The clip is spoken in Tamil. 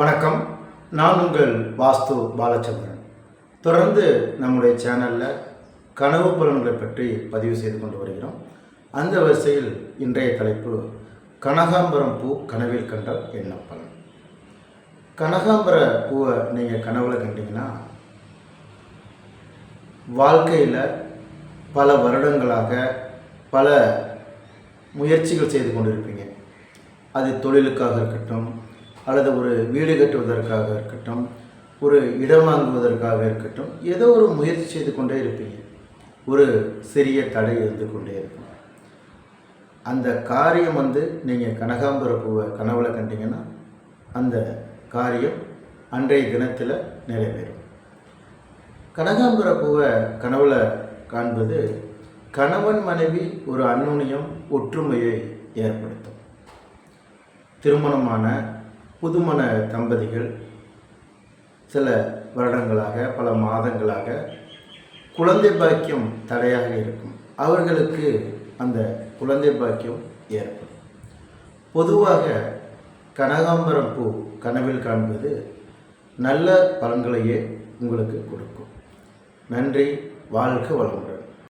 வணக்கம். நான் உங்கள் வாஸ்து பாலச்சந்திரன். தொடர்ந்து நம்முடைய சேனலில் கனவு புலன்களை பற்றி பதிவு செய்து கொண்டு வருகிறோம். அந்த வரிசையில் இன்றைய தலைப்பு கனகாம்பரம் பூ கனவில் கண்டால் என்ன பலன்? கனகாம்பர பூவை நீங்கள் கனவுல கண்டிங்கன்னா வாழ்க்கையில் பல வருடங்களாக பல முயற்சிகள் செய்து கொண்டிருப்பீங்க. அது தொழிலுக்காக இருக்கட்டும் அல்லது ஒரு வீடு கட்டுவதற்காக இருக்கட்டும் ஒரு இடம் வாங்குவதற்காக இருக்கட்டும் ஏதோ ஒரு முயற்சி செய்து கொண்டே இருப்பீங்க. ஒரு சிறிய தடை இருந்து கொண்டே இருக்கும். அந்த காரியம் வந்து நீங்கள் கனகாம்பர பூவை கனவுல கண்டிங்கன்னா அந்த காரியம் அன்றைய தினத்தில் நிறைவேறும். கனகாம்பர பூவை கனவுல காண்பது கணவன் மனைவி ஒரு அன்னுனியம் ஒற்றுமையை ஏற்படுத்தும். திருமணமான புதுமண தம்பதிகள் சில வருடங்களாக பல மாதங்களாக குழந்தை பாக்கியம் தடையாக இருக்கும். அவர்களுக்கு அந்த குழந்தை பாக்கியம் ஏற்படும். பொதுவாக கனகாம்பரம் பூ கனவில் காண்பது நல்ல பலன்களையே உங்களுக்கு கொடுக்கும். நன்றி வாழ்க வளமுடன்.